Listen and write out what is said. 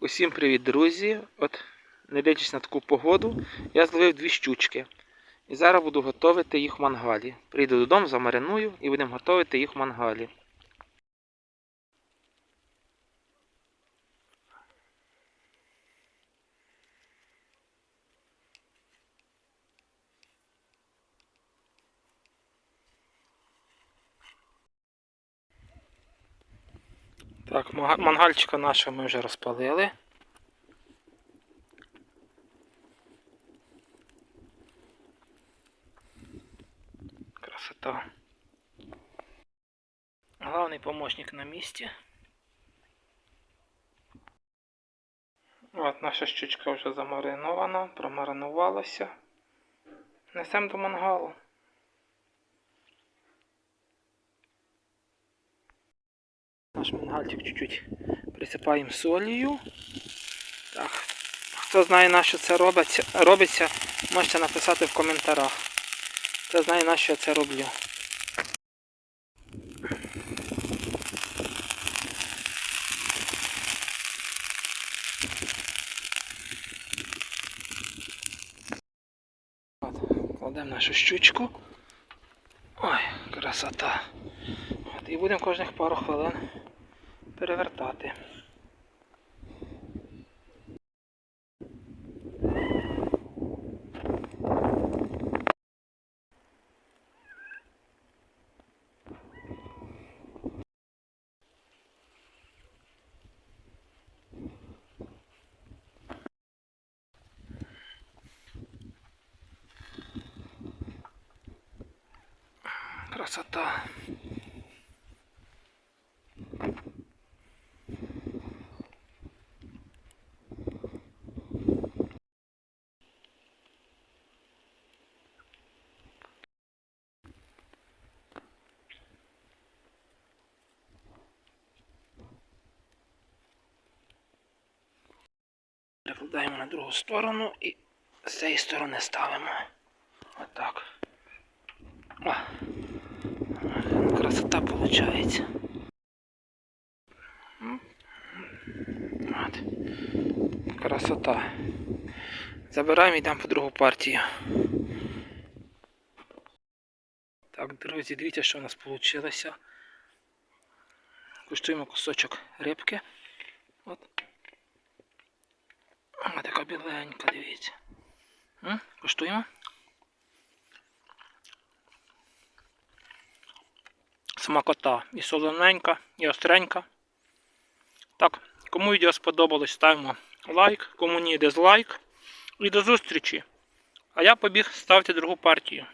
Усім привіт, друзі! От, не дивлячись на таку погоду, я зловив дві щучки. І зараз буду готувати їх в мангалі. Прийду додому, замариную і будемо готувати їх в мангалі. Так, мангальчика нашого ми вже розпалили. Красота. Главний помощник на місці. От наша щучка вже замаринована, промаринувалася. Несемо до мангалу. Наш мангальчик чуть-чуть присипаємо солію. Так. Хто знає, на що це робиться, робиться, можете написати в коментарях. Хто знає, на що я це роблю. Кладемо нашу щучку. Ой, красота. От, і будемо кожних пару хвилин перевертати. Красота. Перекладаємо на другу сторону і з цієї сторони ставимо. Отак. Красота виходить. От. Красота. Забираємо і йдемо по другу партію. Так, друзі, дивіться, що у нас вийшло. Куштуємо кусочок рибки. От. Біленька, дивіться. М? Куштуємо. Смакота. І солоненька, і остренька. Так, кому відео сподобалось, ставимо лайк, кому ні, дизлайк. І до зустрічі. А я побіг ставити другу партію.